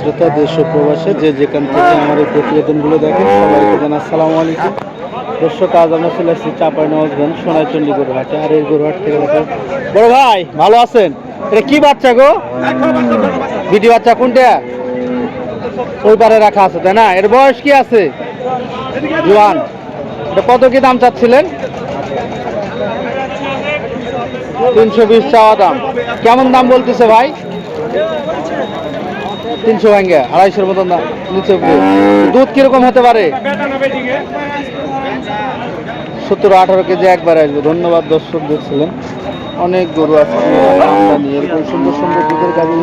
শ্রোতা, দেশ ও প্রবাসে যে যেখান থেকে আমার এই প্রতিবেদনগুলো দেখেন, সবাইকে জানা আসসালামু আলাইকুম। দর্শক, আজ আমরা চলে আসছি চাপাই নওয়াজগঞ্জ সোনাইচন্ডী গরুহাটে আর এই গরুহাট থেকে বড় ভাই, ভালো আছেন? এটা কি বাচ্চা গো? বিটি বাচ্চা কোনটা? ওই পারে রাখা আছে, তাই না? এর বয়স কি আছে? জোয়ান। এটা কত কি দাম চাচ্ছিলেন? তিনশো বিশ চাওয়া দাম। কেমন দাম বলতেছে ভাই? তিনশো ভাঙ্গে, আড়াইশোর মতন নিচে দুধ কীরকম হতে পারে? সত্তর আঠারো কেজি একবারে আসবে। ধন্যবাদ দর্শক দেখছিলেন। অনেক গরু আছে এরকম সুন্দর সুন্দর দুধের গাভি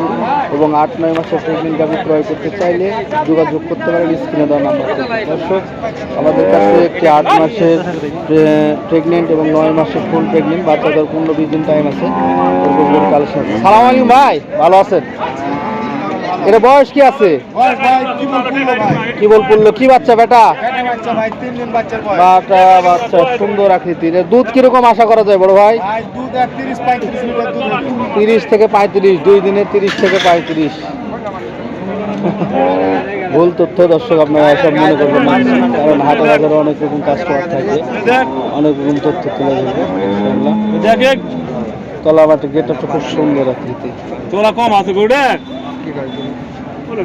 এবং আট, নয় মাসের প্রেগনেন্ট গাভি ক্রয় করতে চাইলে যোগাযোগ করতে পারেন, স্ক্রিনে দেওয়া নাম্বার দর্শক, আমাদের কাছে একটি আট মাসের প্রেগনেন্ট এবং নয় মাসের ফুল প্রেগনেন্ট বাচ্চাদের পনেরো বিশ দিন টাইম আছে। সালাম আলাইকুম ভাই, ভালো আছেন? এটা বয়স কি আছে? কি বল পড়ল কি বাচ্চা বেটা? বাটা বাচ্চা সুন্দর আকৃতির। দুধ কীরকম আশা করা যায় বড় ভাই? তিরিশ থেকে পঁয়ত্রিশ দুই দিনে তিরিশ থেকে পঁয়ত্রিশ। ভুল তথ্য দর্শক আপনারা সব মনে করবেন। কারণ হাটে বাজারে অনেক রকম কাস্টমার থাকে। অনেক রকম তথ্য তুলে ধরবে তলাবাটি গেটটা খুব সুন্দর আকৃতি তোরা কম আছে গৌড়ে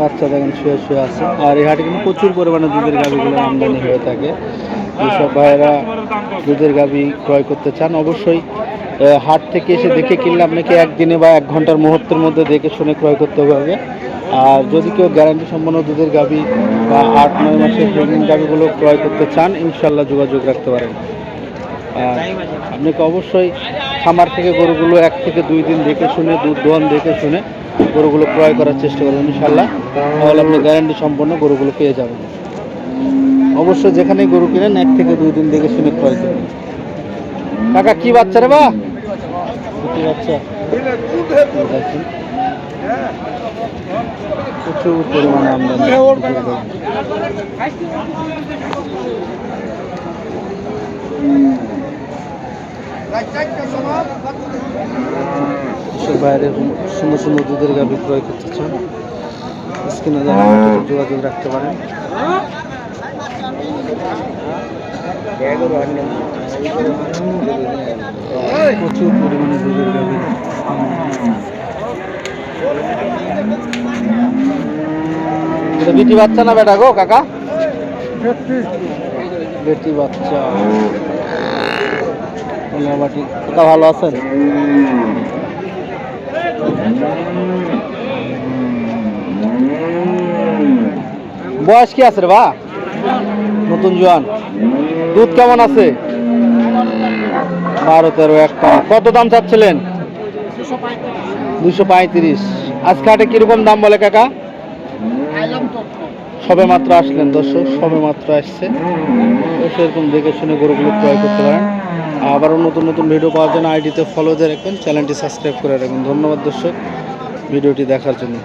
বাচ্চা দেখেন শুয়ে শুয়ে আছে। আর এই হাটে কিন্তু প্রচুর পরিমাণে দুধের গাভিগুলো আমদানি হয়ে থাকে। যেসব ভাইয়েরা দুধের গাভি ক্রয় করতে চান অবশ্যই হাট থেকে এসে দেখে কিনলে আপনাকে একদিনে বা এক ঘণ্টার মুহূর্তের মধ্যে দেখে শুনে ক্রয় করতে হবে। আর যদি কেউ গ্যারান্টি সম্পন্ন দুধের গাভি বা আট নয় মাসের প্রেগনেন্ট গাভিগুলো ক্রয় করতে চান ইনশাল্লাহ যোগাযোগ রাখতে পারেন। আর আপনাকে অবশ্যই খামার থেকে গরুগুলো এক থেকে দুই দিন দেখে শুনে, দুধ দোয়ান দেখে শুনে গরুগুলো ক্রয় করার চেষ্টা করবেন ইনশাল্লাহ তাহলে আপনি গ্যারান্টি সম্পন্ন গরুগুলো পেয়ে যাবেন। অবশ্যই যেখানে গরু কিনেন, এক থেকে দুই দিন দেখে শুনে ক্রয় করবেন। কাকা, কি বাচ্চা রে বা? পরিমাণে আমদানি কৃষক সুন্দর সুন্দর দুধের গা বিক্রয় করতে চান স্ক্রিনে যোগাযোগ রাখতে পারেন। প্রচুর পরিমাণে দুধের এটা বিটি বাচ্চা না বেটা গো কাকা? বেটি বাচ্চা। ভালো আছেন? বয়স কি আছে রে বা? নতুন জোয়ান। দুধ কেমন আছে? বারো, তেরো, এক কত দাম চাচ্ছিলেন? দুশো পঁয়ত্রিশ। আজকে হাটে কীরকম দাম বলে কাকা? সবে মাত্র আসলেন দর্শক সবে মাত্র আসছে সেরকম দেখে শুনে গরুগুলো ক্রয় করতে পারেন। আবারও নতুন নতুন ভিডিও পাওয়ার জন্য আইডিতে ফলো দিয়ে রাখবেন। চ্যানেলটি সাবস্ক্রাইব করে রাখবেন। ধন্যবাদ দর্শক ভিডিওটি দেখার জন্য।